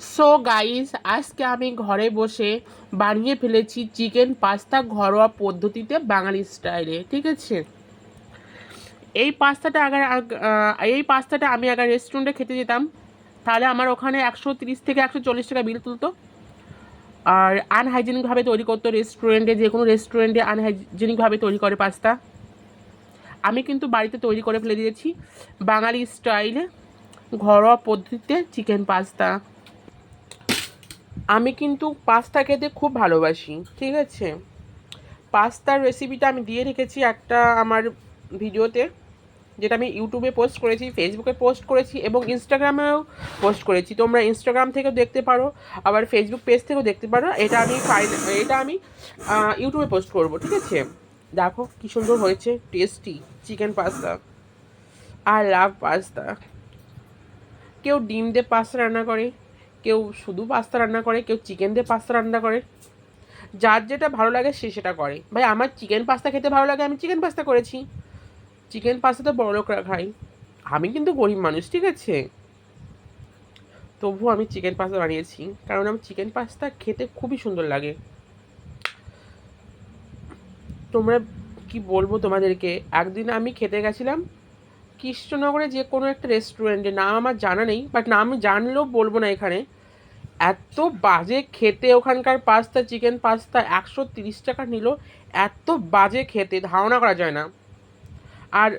So guys আজকে আমি ঘরে বসে বানিয়ে ফেলেছি চিকেন পাস্তা ঘরোয়া পদ্ধতিতে বাঙালি স্টাইলে, ঠিক আছে? এই পাস্তাটা আগে এই পাস্তাটা আমি আগে রেস্টুরেন্টে খেতে যেতাম। তাহলে আমার ওখানে একশো তিরিশ থেকে একশো চল্লিশ টাকা বিল তুলতো। আর আনহাইজেনিকভাবে তৈরি করতো রেস্টুরেন্টে যে কোনো রেস্টুরেন্টে আনহাইজেনিকভাবে তৈরি করে পাস্তা। আমি কিন্তু বাড়িতে তৈরি করে ফেলে দিয়েছি বাঙালি স্টাইলে ঘরোয়া পদ্ধতিতে চিকেন পাস্তা। আমি কিন্তু পাস্তা খেতে খুব ভালোবাসি, ঠিক আছে? পাস্তার রেসিপিটা আমি দিয়ে রেখেছি একটা আমার ভিডিওতে, যেটা আমি ইউটিউবে পোস্ট করেছি ফেসবুকে পোস্ট করেছি এবং ইনস্টাগ্রামেও পোস্ট করেছি। তোমরা ইনস্টাগ্রাম থেকেও দেখতে পারো, আবার ফেসবুক পেজ থেকেও দেখতে পারো। এটা আমি ফাইন এটা আমি ইউটিউবে পোস্ট করব, ঠিক আছে? দেখো কী সুন্দর হয়েছে tasty chicken pasta I love pasta কেউ ডিম দিয়ে পাস্তা রান্না করে কেউ শুধু পাস্তা রান্না করে, কেউ চিকেন দিয়ে পাস্তা রান্না করে। যার যেটা ভালো লাগে সে সেটা করে। ভাই, আমার চিকেন পাস্তা খেতে ভালো লাগে, আমি চিকেন পাস্তা করেছি। চিকেন পাস্তা তো বড় লোকরা খাই আমি কিন্তু গরিব মানুষ, ঠিক আছে? তবুও আমি চিকেন পাস্তা বানিয়েছি, কারণ আমার চিকেন পাস্তা খেতে খুবই সুন্দর লাগে। তোমরা কি বলব তোমাদেরকে? একদিন আমি খেতে গেছিলাম কৃষ্ণনগরে যে কোনো একটা রেস্টুরেন্টে নাম আমার জানা নেই বাট নাম জানলেও বলব না এখানে। এত বাজে খেতে ওখানকার পাস্তা, চিকেন পাস্তা একশো তিরিশ টাকা নিল, এত বাজে খেতে, ধারণা করা যায় না। আর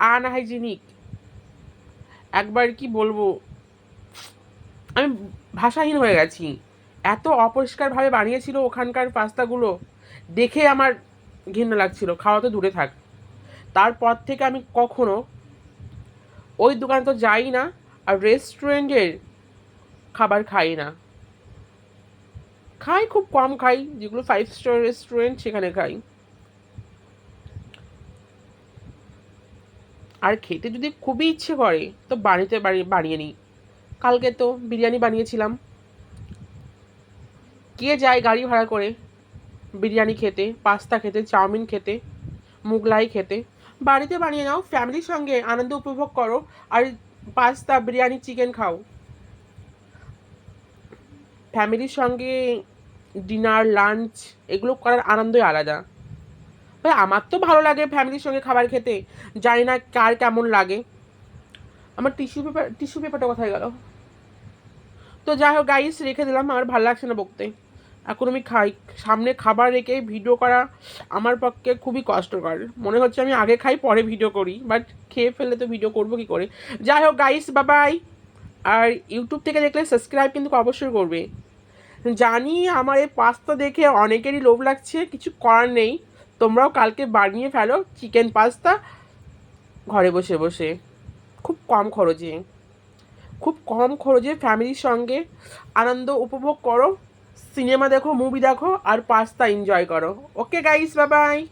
আনহাইজিনিক, একবার কি বলব, আমি ভাষাহীন হয়ে গেছি। এত অপরিষ্কারভাবে বানিয়েছিল ওখানকার পাস্তাগুলো, দেখে আমার ঘৃণা লাগছিল, খাওয়া তো দূরে থাক। তারপর থেকে আমি কখনো ওই দোকানে তো যাই না, আর রেস্টুরেন্টের খাবার খাই না। খাই, খুব কম খাই, যেগুলো ফাইভ স্টার রেস্টুরেন্ট সেখানে খাই। আর খেতে যদি খুবই ইচ্ছে করে, তো বাড়িতে বাড়ি বানিয়ে নিই। কালকে তো বিরিয়ানি বানিয়েছিলাম। কে যায় গাড়ি ভাড়া করে? বিরিয়ানি খেতে, পাস্তা খেতে, চাউমিন খেতে, মুগলাই খেতে। বাড়িতে বানিয়ে নাও ফ্যামিলির সঙ্গে আনন্দ উপভোগ করো, আর পাস্তা, বিরিয়ানি চিকেন খাও। ফ্যামিলির সঙ্গে ডিনার, লাঞ্চ এগুলো করার আনন্দই আলাদা। ভাই, আমার তো ভালো লাগে ফ্যামিলির সঙ্গে খাবার খেতে। জানি না কার কেমন লাগে। আমার টিস্যু পেপার, টিস্যু পেপারটা কোথায় গেল? তো যাই হোক গাইস রেখে দিলাম। আমার ভালো লাগছে না বকতে। এখন আমি খাই। সামনে খাবার রেখে ভিডিও করা আমার পক্ষে খুবই কষ্টকর। মনে হচ্ছে আমি আগে খাই, পরে ভিডিও করি। বাট খেয়ে ফেললে তো ভিডিও করব কি করে? যাই হোক গাইস বাবাই আর ইউটিউব থেকে দেখলে সাবস্ক্রাইব কিন্তু অবশ্যই করবে। জানি আমার এই পাস্তা দেখে অনেকেরই লোভ লাগছে, কিছু করার নেই। তোমরাও কালকে বানিয়ে ফেলো চিকেন পাস্তা ঘরে বসে বসে। খুব কম খরচে। খুব কম খরচে ফ্যামিলির সঙ্গে আনন্দ উপভোগ করো, সিনেমা দেখো মুভি দেখো, আর পাস্তা এনজয় করো। ওকে গাইস বাবাই